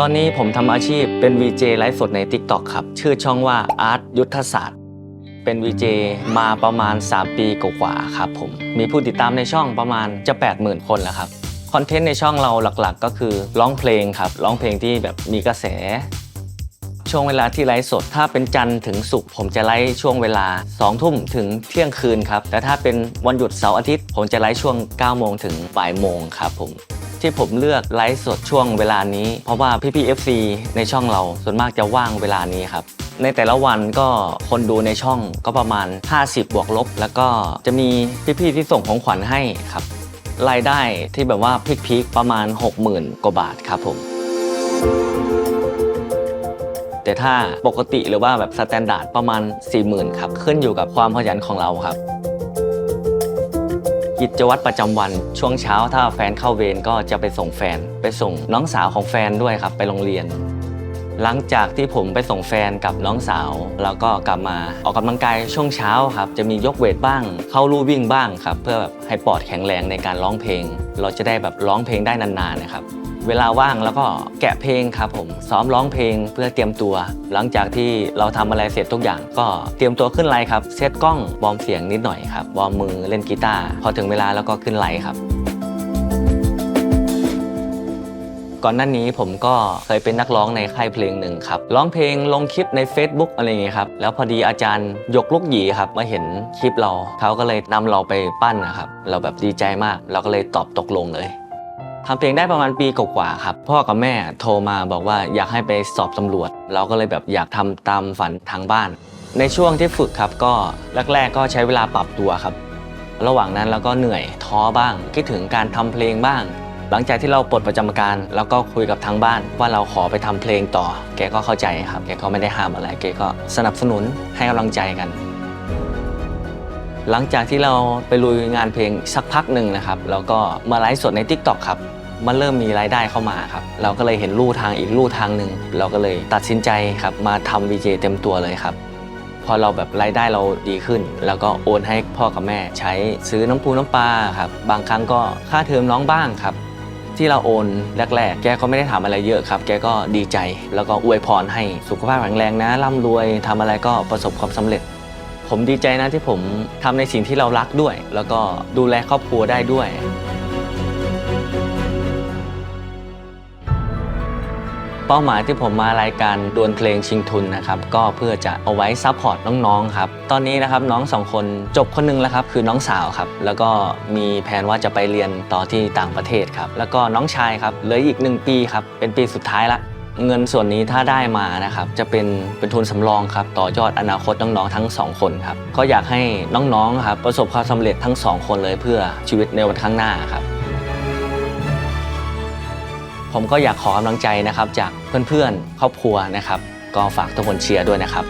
ตอนนี้ผมทำอาชีพเป็น VJ ไลฟ์สดใน TikTok ครับ ชื่อช่องว่า Art ยุทธศาสตร์ เป็น VJ มาประมาณ 3 ปีกว่าๆครับผม มีผู้ติดตามในช่องประมาณจะ 80,000 คนแล้วครับ คอนเทนต์ในช่องเราหลักๆ ก็คือร้องเพลงครับ ร้องเพลงที่แบบมีกระแส ช่วงเวลาที่ไลฟ์สด ถ้าเป็นจันทร์ถึงศุกร์ผมจะไลฟ์ช่วงเวลา2ทุ่มถึงเที่ยงคืนครับ แต่ถ้าเป็นวันหยุดเสาร์อาทิตย์ ผมจะไลฟ์ช่วง9โมงถึงบ่ายโมงครับผม ที่ผมเลือกไลฟ์สดช่วงเวลานี้ เพราะว่าพี่ FC ในช่องเราส่วนมากจะว่างเวลานี้ครับในแต่ละวันก็คนดูในช่องก็ประมาณ 50 บวกลบ แล้วก็จะมีพี่ๆที่ส่งของขวัญให้ครับรายได้ที่แบบว่าพีคๆประมาณ 60,000 กว่าบาทครับผมแต่ถ้าปกติหรือว่าแบบสแตนดาร์ดประมาณ 40,000 ครับ ขึ้นอยู่กับความขยันของเราครับ กิจวัตรประจำวัน ช่วงเช้าถ้าแฟนเข้าเวรก็จะไปส่งแฟน ไปส่งน้องสาวของแฟนด้วยครับ ไปโรงเรียน หลังจากที่ผมไปส่งแฟนกับน้องสาว แล้วก็กลับมาออกกำลังกายช่วงเช้าครับ จะมียกเวทบ้าง เข้าลู่วิ่งบ้างครับ เพื่อแบบให้ปอดแข็งแรงในการร้องเพลง เราจะได้แบบร้องเพลงได้นานๆนะครับ เวลาว่างแล้วก็แกะเพลงครับผมซ้อมร้องเพลงเพื่อเตรียมตัว หลังจากที่เราทำอะไรเสร็จทุกอย่าง ก็เตรียมตัวขึ้นไลฟ์ครับเซตกล้องวอร์มเสียงนิดหน่อยครับวอร์มมือเล่นกีตาร์พอถึงเวลาแล้วก็ขึ้นไลฟ์ครับก่อนหน้านี้ผมก็เคยเป็นนักร้องในค่ายเพลงหนึ่งครับร้องเพลงลงคลิปใน Facebook อะไรอย่างเงี้ยครับแล้วพอดีอาจารย์ยกลูกหยีครับมาเห็นคลิปเราเขาก็เลยนำเราไปปั้นนะครับเราแบบดีใจมาก เราก็เลยตอบตกลงเลย ทำเพลงได้ประมาณปีกว่าๆครับ พ่อกับแม่โทรมาบอกว่าอยากให้ไปสอบตำรวจ เราก็เลยแบบอยากทำตามฝันทางบ้าน ในช่วงที่ฝึกครับก็แรก ๆ ก็ใช้เวลาปรับตัวครับ ระหว่างนั้นเราก็เหนื่อยท้อบ้าง คิดถึงการทำเพลงบ้าง หลังจากที่เราปลดประจำการ แล้วก็คุยกับทางบ้าน ว่าเราขอไปทำเพลงต่อ แกก็เข้าใจครับ แกก็ไม่ได้ห้ามอะไร แกก็สนับสนุนให้กำลังใจกัน หลังจากที่เราไปลุยงานเพลงสักพักหนึ่งนะครับแล้วก็มาไลฟ์สดใน Tik t o k ครับ มันเริ่มมีรายได้เข้ามาครับ เราก็เลยเห็นลู่ทางอีกลู่ทางหนึ่งเราก็เลยตัดสินใจครับ มาทำ VJ เต็มตัวเลยครับพอเราแบบรายได้เราดีขึ้น แล้วก็โอนให้พ่อกับแม่ ใช้ซื้อน้ำปูน้ำปลาครับ บางครั้งก็ค่าเทอมน้องบ้างครับ ที่เราโอนแรก ๆ แกก็ไม่ได้ถามอะไรเยอะครับ แกก็ดีใจ แล้วก็อวยพรให้สุขภาพแข็งแรงนะร่ำรวยทำอะไรก็ประสบความสำเร็จ ผมดีใจนะที่ผมทำในสิ่งที่เรารักด้วย แล้วก็ดูแลครอบครัวได้ด้วย เป้าหมายที่ผมมารายการดวลเพลงชิงทุนนะครับ ก็เพื่อจะเอาไว้ซัพพอร์ตน้องๆครับ ตอนนี้นะครับน้องสองคนจบคนหนึงแล้วครับคือน้องสาวครับ แล้วก็มีแผนว่าจะไปเรียนต่อที่ต่างประเทศครับ แล้วก็น้องชายครับเหลืออีกหนึ่งปีครับเป็นปีสุดท้ายละ เงินส่วนนี้ถ้าได้มานะครับจะเป็นเป็นทุนสำรองครับต่อยอดอนาคตน้องๆทั้งสองคนครับก็อยากให้น้องๆครับประสบความสำเร็จทั้งสองคนเลยเพื่อชีวิตในวันข้างหน้าครับ ผมก็อยากขอกำลังใจนะครับจากเพื่อนๆครอบครัวนะครับก็ฝากทุกคนเชียร์ด้วยนะครับ